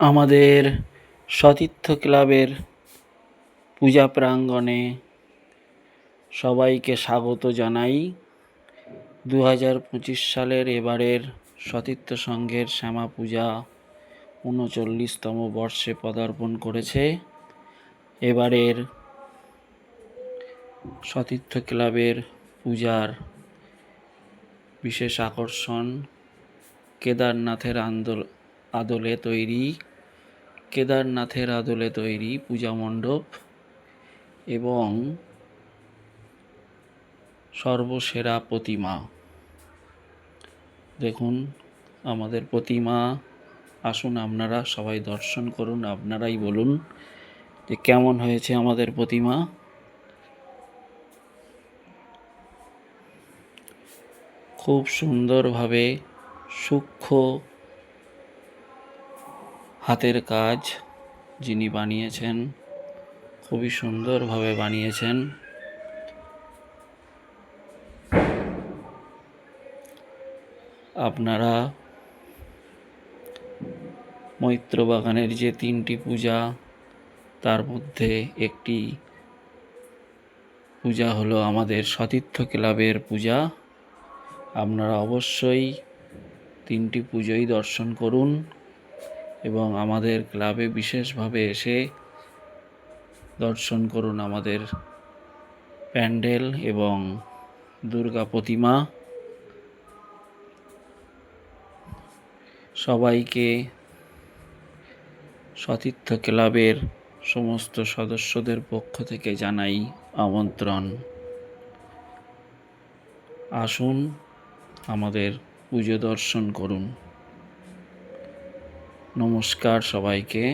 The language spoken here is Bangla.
আমাদের সতীর্থ ক্লাবের পূজা প্রাঙ্গণে সবাইকে স্বাগত জানাই। দু হাজার পঁচিশ সালের এবারের সতীর্থ সংঘের শ্যামা পূজা উনচল্লিশতম বর্ষে পদার্পণ করেছে। এবারের সতীর্থ ক্লাবের পূজার বিশেষ আকর্ষণ কেদারনাথের আন্দোল আদলে তৈরি। কেদারনাথের আদলে তৈরি পূজা মণ্ডপ এবং সর্বসেরা প্রতিমা। দেখুন, আমাদের প্রতিমা, আসুন আপনারা সবাই দর্শন করুন, আপনারাই বলুন যে কেমন হয়েছে আমাদের প্রতিমা। খুব সুন্দরভাবে সূক্ষ্ম হাতের কাজ যিনি বানিয়েছেন, খুবই সুন্দরভাবে বানিয়েছেন। আপনারা মৈত্র বাগানের যে তিনটি পূজা, তার মধ্যে একটি পূজা হলো আমাদের সতীর্থ ক্লাবের পূজা। আপনারা অবশ্যই তিনটি পুজোই দর্শন করুন। এবং আমাদের ক্লাবে বিশেষভাবে এসে দর্শন করুন আমাদের প্যান্ডেল এবং দুর্গা প্রতিমা। সবাইকে সতীর্থ ক্লাবের সমস্ত সদস্যদের পক্ষ থেকে জানাই আমন্ত্রণ। আসুন আমাদের পুজো দর্শন করুন। নমস্কার সবাইকে।